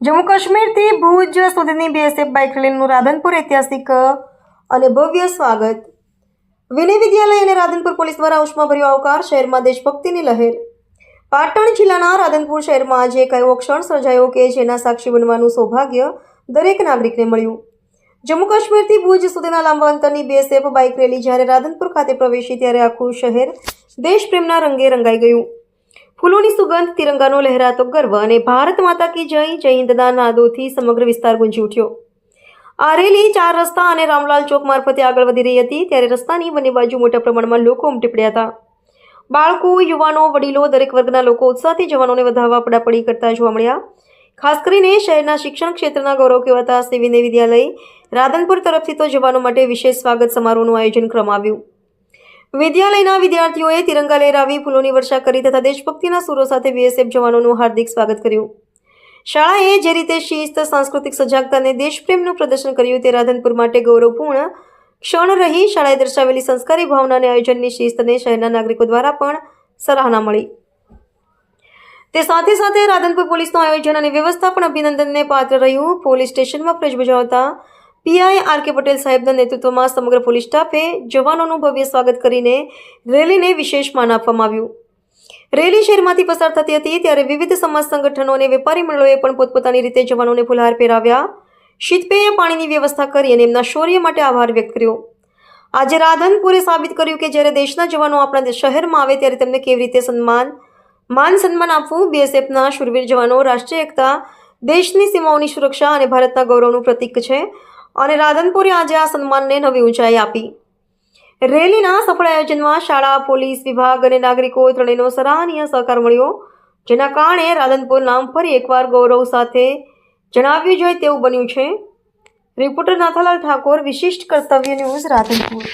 જમ્મુ કાશ્મીરથી ભુજ સુધીની BSF bike રેલીનું રાધનપુર ઐતિહાસિક અને ભવ્ય સ્વાગત. વિનય વિદ્યાલય અને રાધનપુર પોલીસ દ્વારા ઉષ્માભર્યો આવકાર શહેરમાં દેશભક્તિની લહેર. પાટણ જિલ્લાના રાધનપુર શહેરમાં આજે એક એવો ક્ષણ સર્જાયો કે જેના સાક્ષી બનવાનું સૌભાગ્ય દરેક નાગરિકને મળ્યું. જમ્મુ કાશ્મીરથી ભુજ સુધીના લાંબા અંતરની બીએસએફ બાઇક રેલી જ્યારે રાધનપુર ખાતે પ્રવેશી ત્યારે આખું શહેર દેશપ્રેમના રંગે રંગાઈ ગયું. ફૂલોની સુગંધ તિરંગાનો લહેરાતો ગર્વ અને ભારત માતા કી જય જય હિંદના નાદોથી સમગ્ર વિસ્તાર ગુંજી ઉઠ્યો. આરેલી ચાર રસ્તા અને રામલાલ ચોક મારફતે આગળ વધી રહી હતી, ત્યારે રસ્તાની બંને બાજુ મોટા પ્રમાણમાં લોકો ઉમટી પડ્યા હતા. બાળકો, યુવાનો, વડીલો દરેક વર્ગના લોકો ઉત્સાહથી જવાનોને વધાવવા પડાપડી કરતા જોવા મળ્યા. ખાસ કરીને શહેરના શિક્ષણ ક્ષેત્રના ગૌરવ કહેવાતા શ્રી વિદ્યાલય રાધનપુર તરફથી તો જવાનો માટે વિશેષ સ્વાગત સમારોહનું આયોજન કરવામાં આવ્યું. વિદ્યાલયના વિદ્યાર્થીઓએ તિરંગા લહેરાવી ફૂલોની વર્ષા કરી તથા દેશભક્તિના સુરો સાથે બીએસએફ જવાનોનું હાર્દિક સ્વાગત કર્યું. શાળાએ જે રીતે શિસ્ત, સાંસ્કૃતિક સજાગતા અને દેશપ્રેમનું પ્રદર્શન કર્યું તે રાધનપુર માટે ગૌરવપૂર્ણ ક્ષણ રહી શાળાએ દર્શાવેલી સંસ્કારી ભાવના અને આયોજનની શિસ્તને શહેરના નાગરિકો દ્વારા પણ સરાહના મળી. તે સાથે સાથે રાધનપુર પોલીસનું આયોજન અને વ્યવસ્થા પણ અભિનંદનને પાત્ર રહ્યું. પોલીસ સ્ટેશનમાં ફરજ બજાવતા પીઆઈ આર કે પટેલ સાહેબના નેતૃત્વમાં સમગ્ર પોલીસ સ્ટાફે જવાનોનું ભવ્ય સ્વાગત કરીને રેલીને વિશેષ માન આપવામાં આવ્યું. રેલી શહેરમાંથી પસાર થતી હતી ત્યારે વિવિધ સમાજ સંગઠનો અને વેપારી મંડળોએ પણ પોતપોતાની રીતે જવાનોને ફુલહાર પહેરાવ્યા. શીતપેય પાણીની વ્યવસ્થા કરી અને એમના શૌર્ય માટે આભાર વ્યક્ત કર્યો. આજે રાધનપુરે સાબિત કર્યું કે જ્યારે દેશના જવાનો આપણા શહેરમાં આવે ત્યારે તેમને કેવી રીતે સન્માન, માન સન્માન આપવું? બીએસએફના શૂરવીર જવાનો રાષ્ટ્રીય એકતા, દેશની સીમાઓની સુરક્ષા અને ભારતના ગૌરવનું પ્રતીક છે. અને રાધનપુરે આજે આ સન્માનને નવી ઊંચાઈ આપી. રેલીના સફળ આયોજનમાં શાળા, પોલીસ વિભાગ અને નાગરિકો ત્રણેયનો સરાહનીય સહકાર મળ્યો, જેના કારણે રાધનપુર નામ ફરી એકવાર ગૌરવ સાથે જણાવ્યું જોઈએ તેવું બન્યું છે. રિપોર્ટર નાથાલાલ ઠાકોર, વિશિષ્ટ કર્તવ્ય ન્યૂઝ રાધનપુર.